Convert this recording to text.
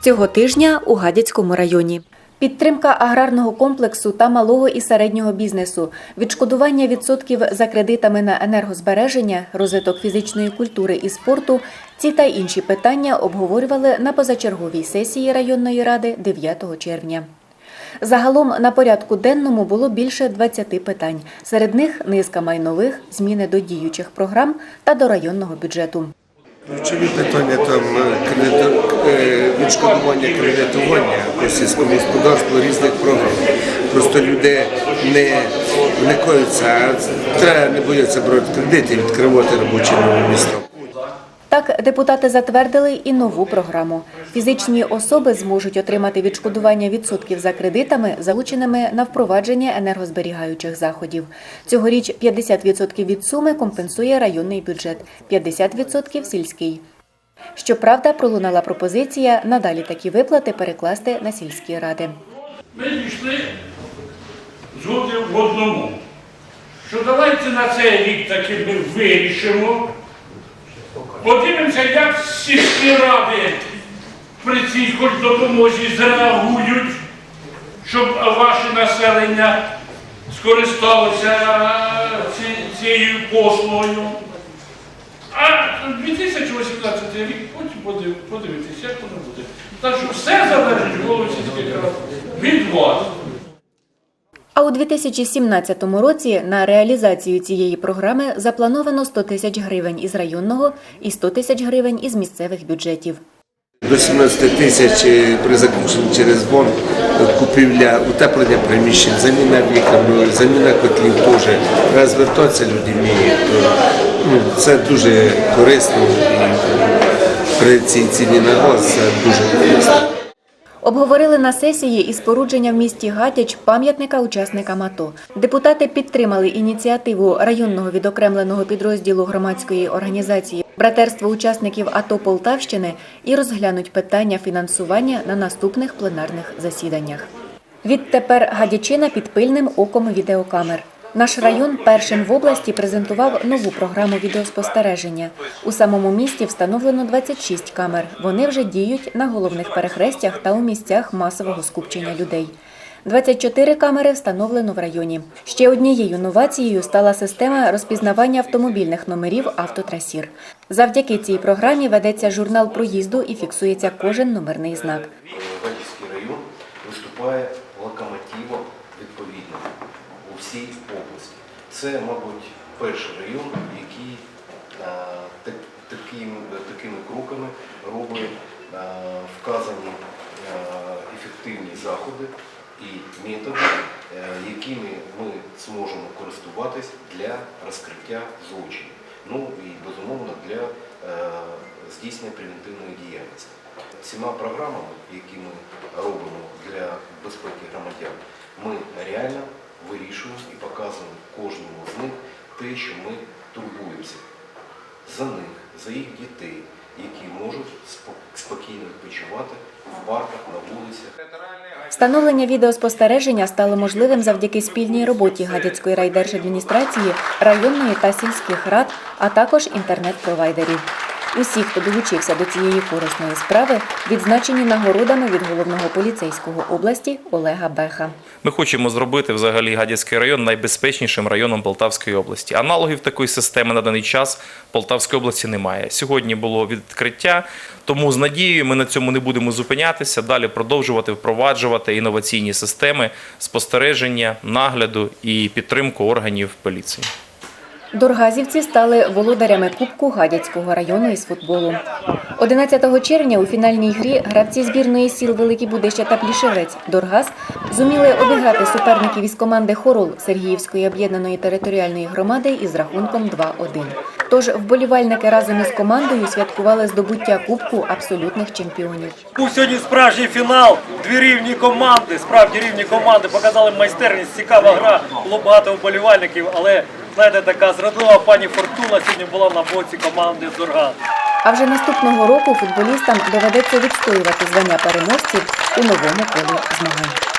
Цього тижня у Гадяцькому районі. Підтримка аграрного комплексу та малого і середнього бізнесу, відшкодування відсотків за кредитами на енергозбереження, розвиток фізичної культури і спорту – ці та інші питання обговорювали на позачерговій сесії районної ради 9 червня. Загалом на порядку денному було більше 20 питань. Серед них низка майнових, зміни до діючих програм та до районного бюджету. Ключові питання там е, е, відшкодування кредитування по сільському господарству різних програм. Просто люди не вникаються, а треба не бояться брати кредити і відкривати робочі міста. Так, депутати затвердили і нову програму. Фізичні особи зможуть отримати відшкодування відсотків за кредитами, залученими на впровадження енергозберігаючих заходів. Цьогоріч 50% від суми компенсує районний бюджет, 50% – сільський. Щоправда, пролунала пропозиція надалі такі виплати перекласти на сільські ради. Ми дійшли згоди в одному, що давайте на цей рік таки ми вирішимо. Подивимося, як сільські ради при цій хоч допомозі зреагують, щоб ваше населення скористалося цією послугою. А 2018 рік потім подивитися, як воно буде. Так що все залежить голови сільських рад від вас. У 2017 році на реалізацію цієї програми заплановано 100 тисяч гривень із районного і 100 тисяч гривень із місцевих бюджетів. До 17 тисяч е, при заключенні через бон е, купівля утеплення приміщень, заміна вікон, заміна котлів теж. Треба звертатися люди вміють. ну, Це дуже корисно і при цій ціні на газ це дуже корисно. Обговорили на сесії і спорудження в місті Гатяч пам'ятника учасникам АТО. Депутати підтримали ініціативу районного відокремленого підрозділу громадської організації Братерство учасників АТО Полтавщини і розглянуть питання фінансування на наступних пленарних засіданнях. Відтепер Гадячина під пильним оком відеокамер. Наш район першим в області презентував нову програму відеоспостереження. У самому місті встановлено 26 камер. Вони вже діють на головних перехрестях та у місцях масового скупчення людей. 24 камери встановлено в районі. Ще однією новацією стала система розпізнавання автомобільних номерів автотрасір. Завдяки цій програмі ведеться журнал проїзду і фіксується кожен номерний знак. Гадяцький район виступає всій області. Це, мабуть, перший район, який таким, такими кроками робить вказані ефективні заходи і методи, е, якими ми зможемо користуватись для розкриття злочинів. Ну і безумовно для е, здійснення превентивної діяльності. Цими програмами, які ми робимо для безпеки громадян, ми реально вирішуємо і показуємо кожному з них те, що ми турбуємося за них, за їх дітей, які можуть спо- спокійно відпочивати в парках, на вулицях. Встановлення відеоспостереження стало можливим завдяки спільній роботі Гадяцької райдержадміністрації, районної та сільських рад, а також інтернет-провайдерів. Усі, хто долучився до цієї корисної справи, відзначені нагородами від головного поліцейського області Олега Беха. Ми хочемо зробити взагалі Гадяцький район найбезпечнішим районом Полтавської області. Аналогів такої системи на даний час в Полтавській області немає. Сьогодні було відкриття, тому з надією ми на цьому не будемо зупинятися, далі продовжувати впроваджувати інноваційні системи спостереження, нагляду і підтримку органів поліції. Доргазівці стали володарями Кубку Гадяцького району із футболу. 11 червня у фінальній грі гравці збірної сіл Великі Будища та Плішевець Доргаз зуміли обіграти суперників із команди Хорол Сергіївської об'єднаної територіальної громади із рахунком 2-1. Тож вболівальники разом із командою святкували здобуття Кубку абсолютних чемпіонів. Був сьогодні справжній фінал. Дві рівні команди, справді рівні команди показали майстерність, цікава гра. Було багато вболівальників, але знаєте, така зрадова пані Фортуна сьогодні була на боці команди Зорган. А вже наступного року футболістам доведеться відстоювати звання переможців у новому колі змагань.